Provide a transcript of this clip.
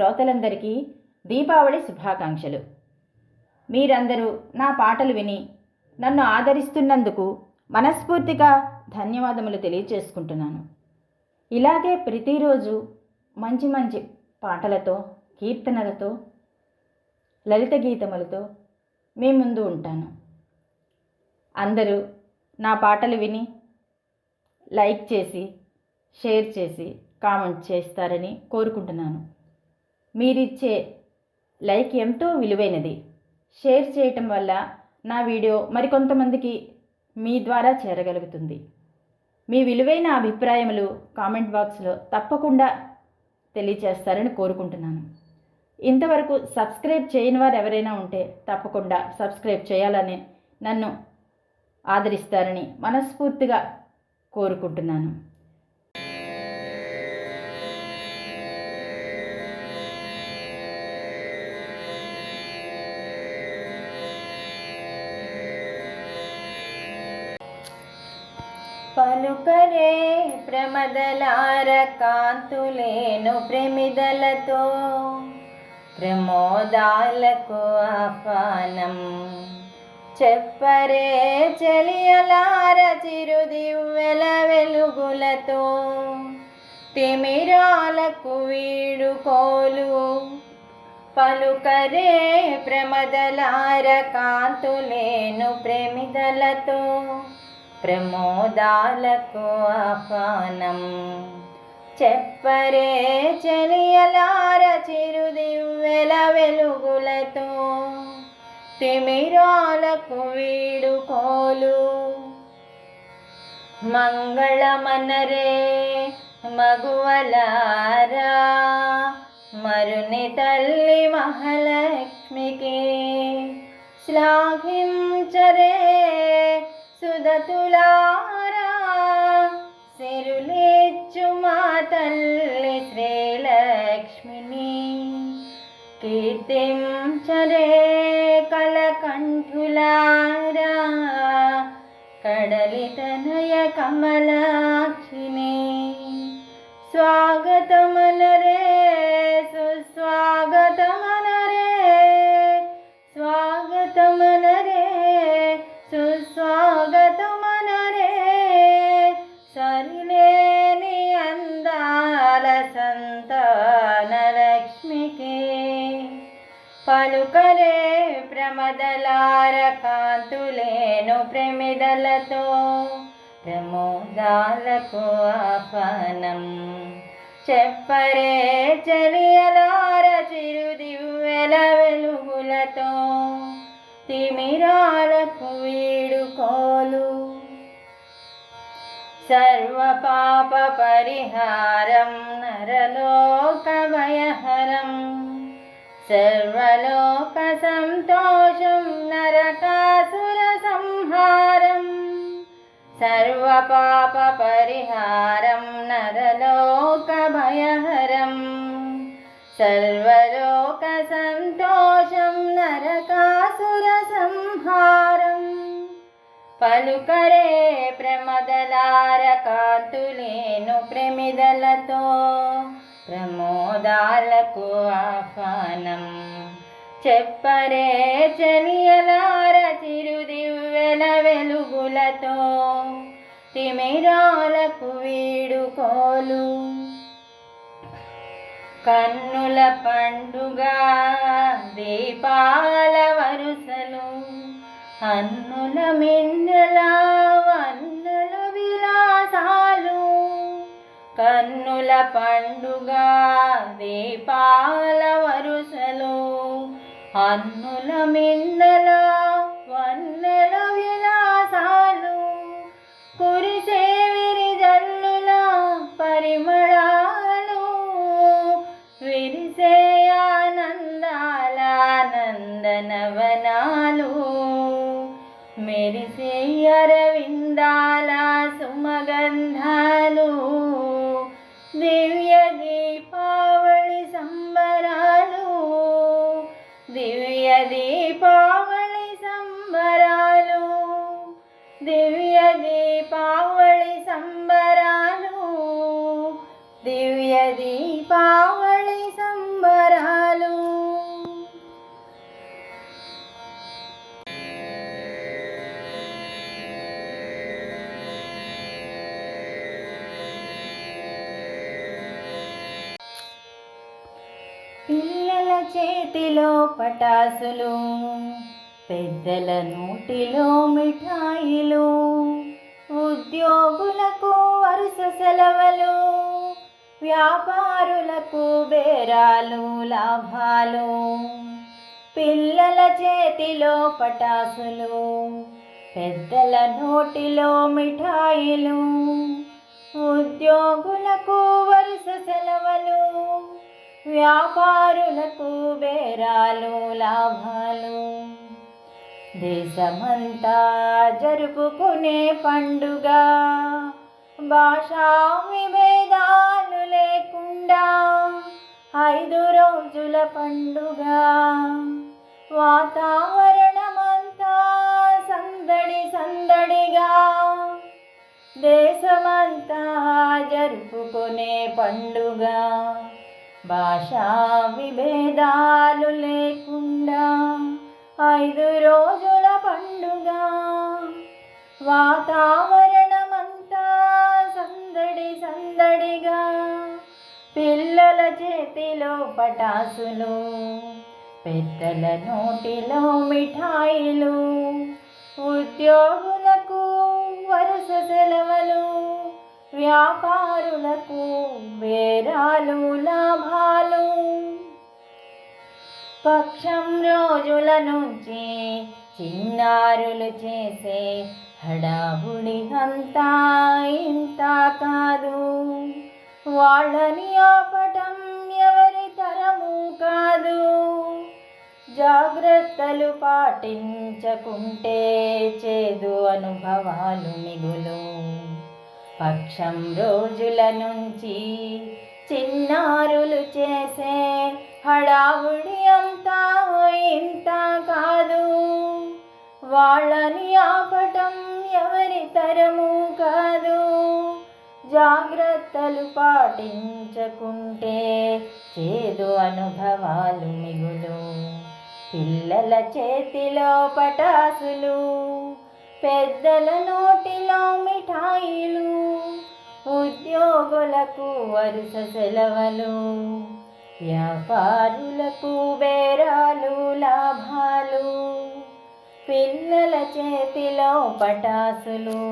శ్రోతలందరికీ దీపావళి శుభాకాంక్షలు. మీరందరూ నా పాటలు విని నన్ను ఆదరిస్తున్నందుకు మనస్ఫూర్తిగా ధన్యవాదములు తెలియచేసుకుంటున్నాను. ఇలాగే ప్రతిరోజు మంచి మంచి పాటలతో కీర్తనలతో లలిత గీతములతో మీ ముందు ఉంటాను. అందరూ నా పాటలు విని లైక్ చేసి షేర్ చేసి కామెంట్ చేస్తారని కోరుకుంటున్నాను. మీరిచ్చే లైక్ ఎంతో విలువైనది. షేర్ చేయటం వల్ల నా వీడియో మరికొంతమందికి మీ ద్వారా చేరగలుగుతుంది. మీ విలువైన అభిప్రాయములు కామెంట్ బాక్స్లో తప్పకుండా తెలియచేస్తారని కోరుకుంటున్నాను. ఇంతవరకు సబ్స్క్రైబ్ చేయని వారు ఎవరైనా ఉంటే తప్పకుండా సబ్స్క్రైబ్ చేయాలని నన్ను ఆదరిస్తారని మనస్ఫూర్తిగా కోరుకుంటున్నాను. పలుకరే ప్రమదలార కాంతులేను ప్రమిదలతో. ప్రమోదాలకు ఆహ్వానం చెప్పరే చెలియలార చిరుదివ్వెల వెలుగులతో. తిమిరాలకు వీడుకోలు పలుకరే ప్రమదలార కాంతులేను ప్రేమిదలతో. ప్రమోదాలకు ఆహ్వానం. చెప్పరే చెలియలార చిరుదివ్వెల వెలుగులతో తిమిరాలకు వీడుకోలు. మంగళమనరే మగువలారా మరుని తల్లి మహాలక్ష్మికి శ్లాఘించరే సుదతులారా సెరులేచ్చు మా తల్లి శ్రీలక్ష్మిని. కీర్తించరే కలకంఠులారా కడలితనయ కమలాక్షిని. స్వాగతమనరే పలుకరే ప్రమదలార కాంతులేను ప్రమిదలతో ప్రమోదాలకు ఆహ్వానం. చెప్పరే చెలియలార చిరుదివ్వెల వెలుగులతో తిమిరాలకు వీడుకోలు సర్వ పాప పరిహారం నరలోక భయహరం సర్వలోక సంతోషం నరకాసుర సంహారం. సర్వ పాప పరిహారం నరలోక భయహరం. సర్వలోక సంతోషం నరకాసుర సంహారం. పలుకరే ప్రమదలార కాంతులేను ప్రమిదలతో. ప్రమోదాలకు ఆహ్వానం. చెప్పరే చెలియలార తిరుదివ్వెల వెలుగులతో తిమిరాలకు వీడుకోలు. కన్నుల పండుగ దీపాల వరుసలు అన్నుల మిన్నెలా కన్నుల పండుగ దీపాల వరుసలో అన్నుల మిన్నెల దివ్య దీపావళి సంబరాలు దివ్య దీపావళి సంబరాలు పిల్లల చేతిలో పటాసులు. పెద్దల నోటిలో మిఠాయిలు ఉద్యోగులకు వరుస సెలవులు వ్యాపారులకు బేరాలు లాభాలు పిల్లల చేతిలో పటాసులు పెద్దల నోటిలో మిఠాయిలు ఉద్యోగులకు వరుస సెలవులు వ్యాపారులకు బేరాలు లాభాలు. దేశమంతా జరుపుకునే పండుగ. భాషా విభేదాలు లేకుండా ఐదు రోజుల పండుగ. వాతావరణమంతా సందడి సందడిగా దేశమంతా జరుపుకునే పండుగ. భాషా విభేదాలు లేకుండా ఐదు రోజుల పండుగ. వాతావరణమంతా సందడి సందడిగా. పిల్లల చేతిలో పటాసులు పెద్దల నోటిలో మిఠాయిలు ఉద్యోగులకు వరుస సెలవులు వ్యాపారులకు వేరా పక్షం రోజుల నుంచి చిన్నారులు చేసే హడావుడి అంతా ఇంత కాదు. వాళ్ళని ఆపటం ఎవరి తరము కాదు. జాగ్రత్తలు పాటించకుంటే చేదు అనుభవాలు మిగులు. పక్షం రోజుల నుంచి చిన్నారులు చేసే హడావుడి ఇంత కాదు. వాళ్ళని ఆపటం ఎవరి తరము కాదు. జాగ్రత్తలు పాటించకుంటే చేదు అనుభవాలు మిగులు. పిల్లల చేతిలో పటాసులు పెద్దల నోటిలో మిఠాయిలు ఉద్యోగులకు వరుస సెలవులు. వ్యాపారులకు బేరాలు లాభాలు పిల్లల చేతిలో పటాసులు.